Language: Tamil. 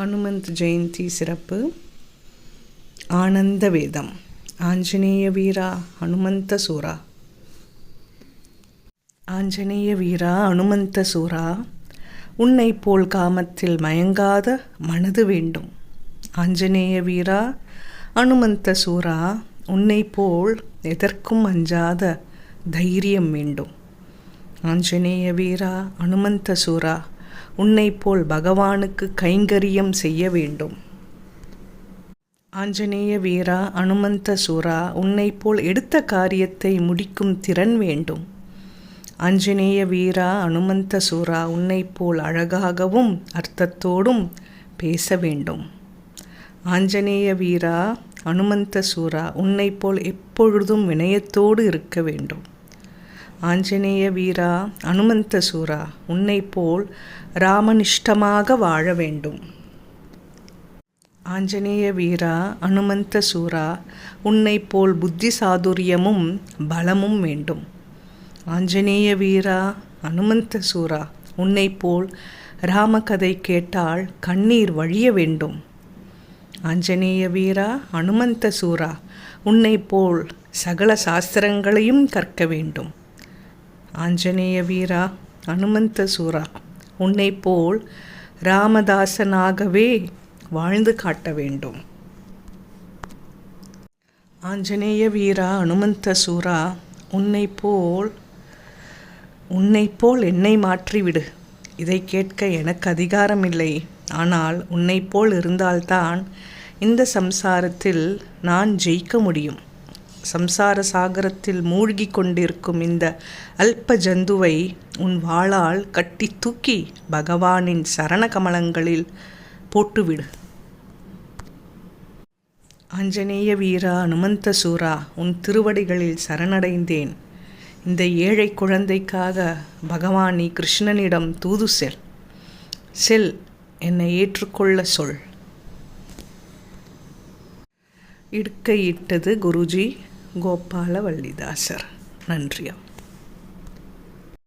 அனுமந்த் ஜெயந்தி சிறப்பு. ஆனந்த வேதம். ஆஞ்சநேய வீரா அனுமந்த சூரா. ஆஞ்சநேய வீரா அனுமந்த சூரா. உன்னை போல் காமத்தில் மயங்காத மனது வேண்டும். ஆஞ்சநேய வீரா அனுமந்த சூரா. உன்னை போல் எதற்கும் அஞ்சாத தைரியம் வேண்டும். ஆஞ்சநேய வீரா அனுமந்த சூரா. உன்னை போல் பகவானுக்கு கைங்கரியம் செய்ய வேண்டும். ஆஞ்சநேய வீரா அனுமந்த சூரா உன்னை போல் எடுத்த காரியத்தை முடிக்கும் திறன் வேண்டும். ஆஞ்சநேய வீரா அனுமந்த சூரா உன்னை போல் அழகாகவும் அர்த்தத்தோடும் பேச வேண்டும். ஆஞ்சநேய வீரா அனுமந்த சூரா உன்னை போல் எப்பொழுதும் வினயத்தோடு இருக்க வேண்டும். ஆஞ்சநேய வீரா அனுமந்த சூரா உன்னை போல் ராமனிஷ்டமாக வாழ வேண்டும். ஆஞ்சநேய வீரா அனுமந்த சூரா உன்னை போல் புத்தி சாதுரியமும் பலமும் வேண்டும். ஆஞ்சநேய வீரா அனுமந்த சூரா உன்னை போல் ராமகதை கேட்டால் கண்ணீர் வழிய வேண்டும். ஆஞ்சநேய வீரா அனுமந்த சூரா உன்னை போல் சகல சாஸ்திரங்களையும் கற்க வேண்டும். ஆஞ்சநேய வீரா அனுமந்த சூரா உன்னை போல் ராமதாசனாகவே வாழ்ந்து காட்ட வேண்டும். ஆஞ்சநேய வீரா அனுமந்த சூரா உன்னை போல் உன்னை போல் என்னை மாற்றிவிடு. இதை கேட்க எனக்கு அதிகாரம் இல்லை ஆனால் உன்னை போல் இருந்தால்தான் இந்த சம்சாரத்தில் நான் ஜெயிக்க முடியும். சம்சார சாகரத்தில் மூழ்கி கொண்டிருக்கும் இந்த அல்ப ஜந்துவை உன் வாளால் கட்டி தூக்கி பகவானின் சரண கமலங்களில் போட்டுவிடு. ஆஞ்சநேய வீரா அனுமந்த சூரா உன் திருவடிகளில் சரணடைந்தேன். இந்த ஏழை குழந்தைக்காக பகவானி கிருஷ்ணனிடம் தூது செல். செல் என்னை ஏற்றுக்கொள்ள சொல். இடுக்கையிட்டது குருஜி. கோபால வள்ளிதாசர் நன்றியா